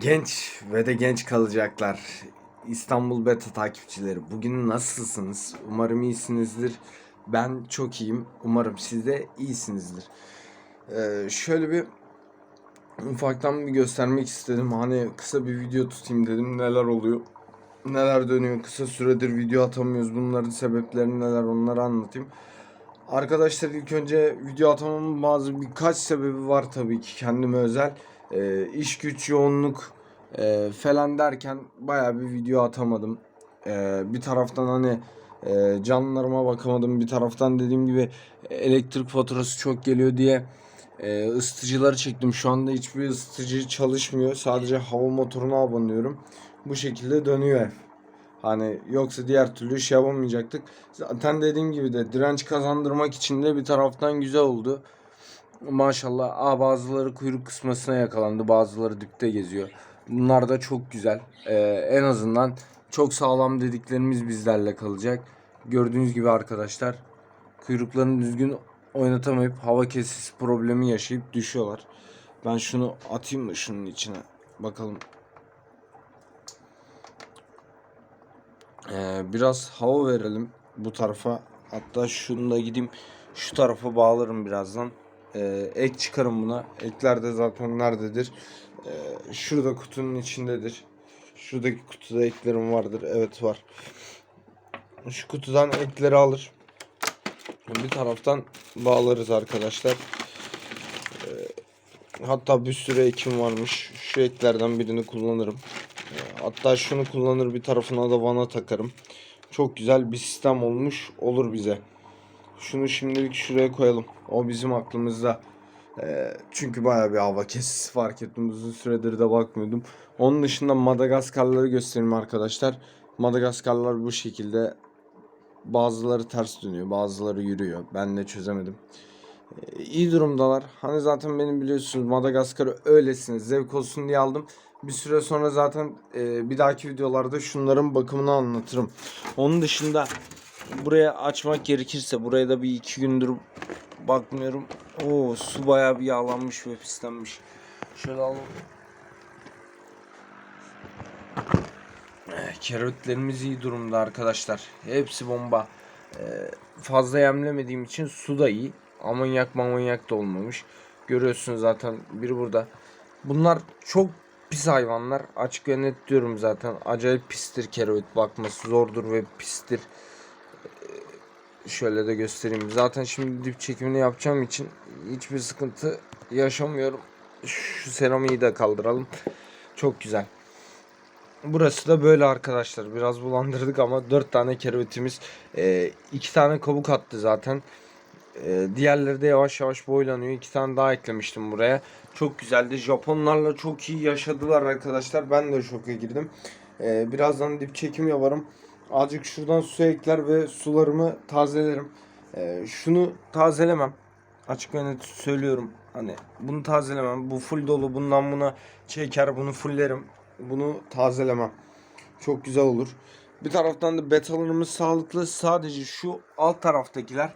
Genç ve de genç kalacaklar. İstanbul Beta takipçileri. Bugün nasılsınız? Umarım iyisinizdir. Ben çok iyiyim. Umarım siz de iyisinizdir. Ee, şöyle bir ufaktan bir göstermek istedim. Hani kısa bir video tutayım dedim. Neler oluyor? Neler dönüyor? Kısa süredir video atamıyoruz. Bunların sebepleri neler onları anlatayım. Arkadaşlar ilk önce video atamamın bazı birkaç sebebi var tabii ki kendime özel. Ee, iş güç yoğunluk e, falan derken baya bir video atamadım. Ee, bir taraftan hani e, canlılarıma bakamadım. Bir taraftan dediğim gibi elektrik faturası çok geliyor diye e, ısıtıcıları çektim. Şu anda hiçbir ısıtıcı çalışmıyor. Sadece hava motoruna abanıyorum. Bu şekilde dönüyor. Hani yoksa diğer türlü şey yapamayacaktık. Zaten dediğim gibi de direnç kazandırmak için de bir taraftan güzel oldu. Maşallah. Aa, bazıları kuyruk kısmasına yakalandı. Bazıları dipte geziyor. Bunlar da çok güzel. Ee, en azından çok sağlam dediklerimiz bizlerle kalacak. Gördüğünüz gibi arkadaşlar kuyruklarını düzgün oynatamayıp hava kesisi problemi yaşayıp düşüyorlar. Ben şunu atayım mı şunun içine? Bakalım. Ee, biraz hava verelim bu tarafa. Hatta şunu da gideyim şu tarafa bağlarım birazdan. Ee, ek çıkarım buna. Ekler de zaten nerededir? Ee, şurada kutunun içindedir. Şuradaki kutuda eklerim vardır. Evet var. Şu kutudan ekleri alır. Bir taraftan bağlarız arkadaşlar. Ee, hatta bir sürü ekim varmış. Şu eklerden birini kullanırım. Ee, hatta şunu kullanır bir tarafına da vana takarım. Çok güzel bir sistem olmuş olur bize. Şunu şimdilik şuraya koyalım. O bizim aklımızda. Ee, çünkü baya bir hava kesisi fark ettim. Uzun süredir de bakmıyordum. Onun dışında Madagaskarları göstereyim arkadaşlar. Madagaskarlar bu şekilde bazıları ters dönüyor, bazıları yürüyor. Ben de çözemedim. Ee, iyi durumdalar. Hani zaten benim biliyorsunuz Madagaskar'ı öylesine zevk olsun diye aldım. Bir süre sonra zaten e, bir dahaki videolarda şunların bakımını anlatırım. Onun dışında buraya açmak gerekirse buraya da bir iki gündür bakmıyorum. Oo su bayağı bir yağlanmış ve pislenmiş. Şöyle alalım. Eh, Kerotlerimiz iyi durumda arkadaşlar. Hepsi bomba. Ee, fazla yemlemediğim için su da iyi. Amonyak mamonyak da olmamış. Görüyorsunuz zaten biri burada. Bunlar çok pis hayvanlar. Açık ve net diyorum zaten. Acayip pistir keroid bakması zordur ve pistir. Ee, şöyle de göstereyim. Zaten şimdi dip çekimini yapacağım için hiçbir sıkıntı yaşamıyorum. Şu seramiği de kaldıralım. Çok güzel. Burası da böyle arkadaşlar. Biraz bulandırdık ama 4 tane kerevetimiz. 2 tane kabuk attı zaten. E, diğerleri de yavaş yavaş boylanıyor. 2 tane daha eklemiştim buraya. Çok güzeldi. Japonlarla çok iyi yaşadılar arkadaşlar. Ben de şoka girdim. E, birazdan dip çekim yaparım. Azıcık şuradan su ekler ve sularımı tazelerim. E, şunu tazelemem. Açık ve net söylüyorum. Hani bunu tazelemem. Bu full dolu. Bundan buna çeker. Bunu fulllerim. Bunu tazelemem. Çok güzel olur. Bir taraftan da betalarımız sağlıklı. Sadece şu alt taraftakiler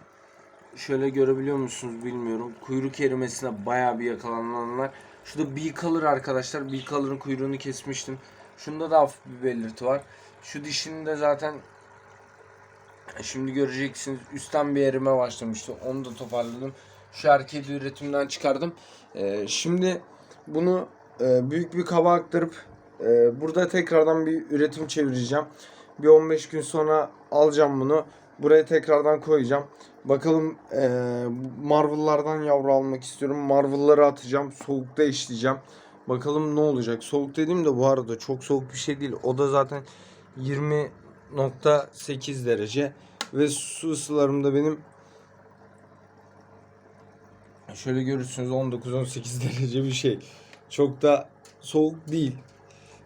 şöyle görebiliyor musunuz bilmiyorum. Kuyruk erimesine bayağı bir yakalananlar. Şurada bee color arkadaşlar. Bee color'ın kuyruğunu kesmiştim. Şunda da hafif bir belirti var. Şu dişinin de zaten şimdi göreceksiniz üstten bir erime başlamıştı. Onu da toparladım. Şu erkeği de üretimden çıkardım. Ee, şimdi bunu e, büyük bir kaba aktarıp e, burada tekrardan bir üretim çevireceğim. Bir 15 gün sonra alacağım bunu. Buraya tekrardan koyacağım. Bakalım e, Marvel'lardan yavru almak istiyorum. Marvel'ları atacağım. Soğukta işleyeceğim. Bakalım ne olacak. Soğuk dediğim de bu arada çok soğuk bir şey değil. O da zaten 20.8 derece. Ve su ısılarım da benim şöyle görürsünüz 19-18 derece bir şey. Çok da soğuk değil.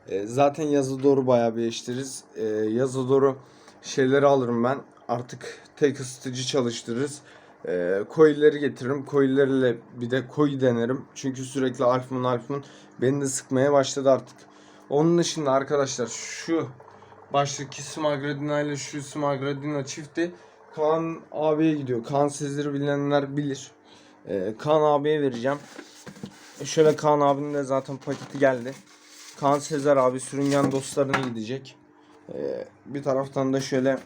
E, zaten yazı doğru bayağı bir eşitiriz. E, yazı doğru şeyleri alırım ben. Artık tek ısıtıcı çalıştırırız. E, koyuları getiririm. Koyularıyla bir de koyu denerim. Çünkü sürekli alfmun alfmun beni de sıkmaya başladı artık. Onun dışında arkadaşlar şu baştaki Smagradina ile şu Smagradina çifti Kaan abiye gidiyor. Kaan sizleri bilenler bilir. E, Kaan abiye vereceğim. Şöyle Kaan abinin de zaten paketi geldi. Kaan Sezer abi sürüngen dostlarına gidecek. Ee, bir taraftan da şöyle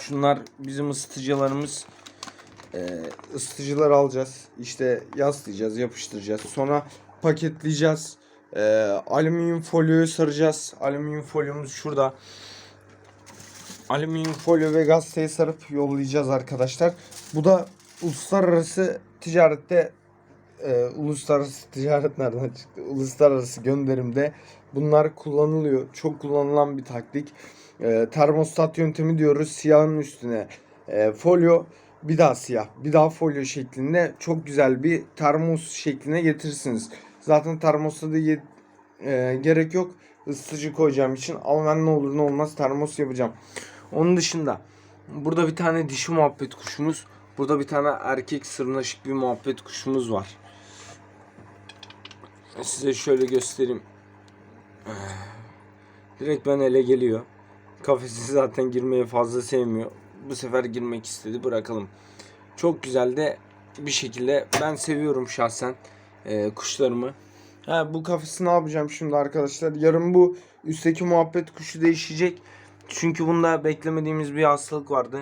şunlar bizim ısıtıcılarımız. Ee, ısıtıcılar alacağız. İşte yaslayacağız, yapıştıracağız. Sonra paketleyeceğiz. Ee, alüminyum folyoyu saracağız. Alüminyum folyomuz şurada. Alüminyum folyo ve gazeteyi sarıp yollayacağız arkadaşlar. Bu da uluslararası ticarette e, uluslararası ticaret nereden çıktı? Uluslararası gönderimde bunlar kullanılıyor. Çok kullanılan bir taktik. E, termostat yöntemi diyoruz. Siyahın üstüne e, folyo bir daha siyah bir daha folyo şeklinde çok güzel bir termos şekline getirirsiniz. Zaten termosta da e, gerek yok. Isıtıcı koyacağım için ama ben ne olur ne olmaz termos yapacağım. Onun dışında burada bir tane dişi muhabbet kuşumuz. Burada bir tane erkek sırnaşık bir muhabbet kuşumuz var. Size şöyle göstereyim. Direkt ben ele geliyor. Kafesi zaten girmeyi fazla sevmiyor. Bu sefer girmek istedi. Bırakalım. Çok güzel de bir şekilde ben seviyorum şahsen e, kuşlarımı. Ha, bu kafesi ne yapacağım şimdi arkadaşlar? Yarın bu üstteki muhabbet kuşu değişecek. Çünkü bunda beklemediğimiz bir hastalık vardı.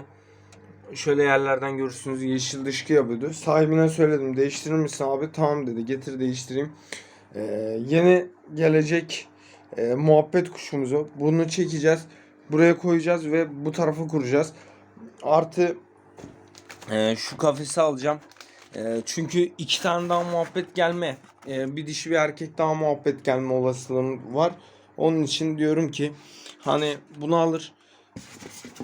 Şöyle yerlerden görürsünüz yeşil dışkı yapıyordu. Sahibine söyledim değiştirir misin abi? Tamam dedi getir değiştireyim. Ee, yeni gelecek e, muhabbet kuşumuzu bunu çekeceğiz. Buraya koyacağız ve bu tarafa kuracağız. Artı e, şu kafesi alacağım. E, çünkü iki tane daha muhabbet gelme. e, bir dişi bir erkek daha muhabbet gelme olasılığım var. Onun için diyorum ki hani bunu alır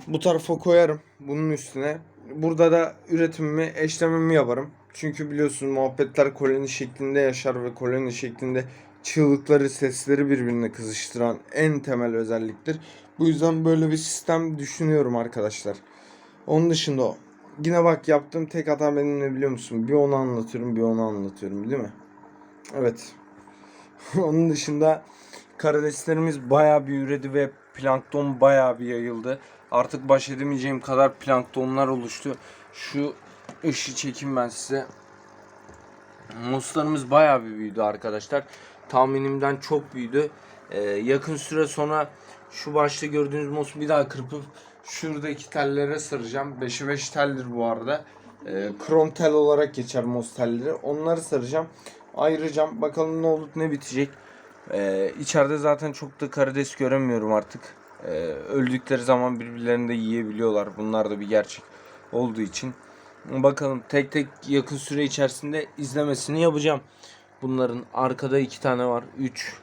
bu tarafa koyarım bunun üstüne. Burada da üretimimi, eşlememi yaparım. Çünkü biliyorsun muhabbetler koloni şeklinde yaşar ve koloni şeklinde çığlıkları, sesleri birbirine kızıştıran en temel özelliktir. Bu yüzden böyle bir sistem düşünüyorum arkadaşlar. Onun dışında. Yine bak yaptığım tek hata benim ne biliyor musun? Bir onu anlatıyorum, bir onu anlatıyorum değil mi? Evet. Onun dışında karideslerimiz bayağı bir üredi ve plankton bayağı bir yayıldı. Artık baş edemeyeceğim kadar planktonlar oluştu. Şu ışığı çekeyim ben size. Muslarımız bayağı bir büyüdü arkadaşlar. Tahminimden çok büyüdü. Ee, yakın süre sonra şu başta gördüğünüz mos bir daha kırpıp şuradaki tellere saracağım. 5'e 5 teldir bu arada. Ee, krom tel olarak geçer mos telleri. Onları saracağım. Ayıracağım. Bakalım ne olup ne bitecek. Ee, içeride zaten çok da karides göremiyorum artık. Ee, öldükleri zaman birbirlerini de yiyebiliyorlar. Bunlar da bir gerçek olduğu için. Bakalım tek tek yakın süre içerisinde izlemesini yapacağım. Bunların arkada iki tane var. Üç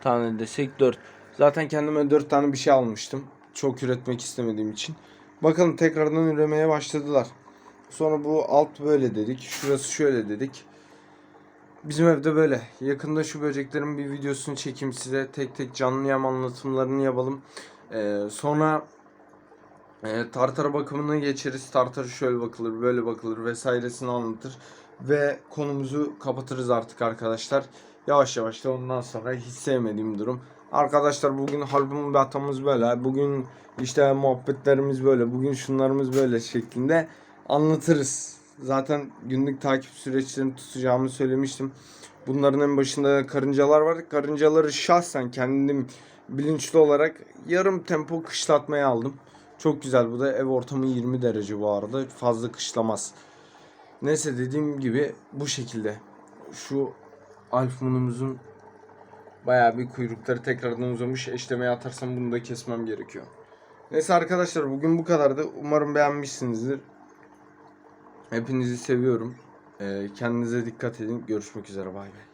tane desek dört. Zaten kendime dört tane bir şey almıştım. Çok üretmek istemediğim için. Bakalım tekrardan üremeye başladılar. Sonra bu alt böyle dedik. Şurası şöyle dedik. Bizim evde böyle. Yakında şu böceklerin bir videosunu çekeyim size. Tek tek canlı yem anlatımlarını yapalım. Ee, sonra e, tartara bakımına geçeriz. Tartarı şöyle bakılır, böyle bakılır vesairesini anlatır. Ve konumuzu kapatırız artık arkadaşlar. Yavaş yavaş da ondan sonra hiç sevmediğim durum. Arkadaşlar bugün halbumun bir hatamız böyle. Bugün işte muhabbetlerimiz böyle. Bugün şunlarımız böyle şeklinde anlatırız. Zaten günlük takip süreçlerini tutacağımı söylemiştim. Bunların en başında karıncalar vardı. Karıncaları şahsen kendim bilinçli olarak yarım tempo kışlatmaya aldım. Çok güzel bu da ev ortamı 20 derece bu arada. Fazla kışlamaz. Neyse dediğim gibi bu şekilde. Şu Alf Moon'umuzun bayağı bir kuyrukları tekrardan uzamış. Eşlemeye atarsam bunu da kesmem gerekiyor. Neyse arkadaşlar bugün bu kadardı. Umarım beğenmişsinizdir. Hepinizi seviyorum. Ee, kendinize dikkat edin. Görüşmek üzere. Bay bay.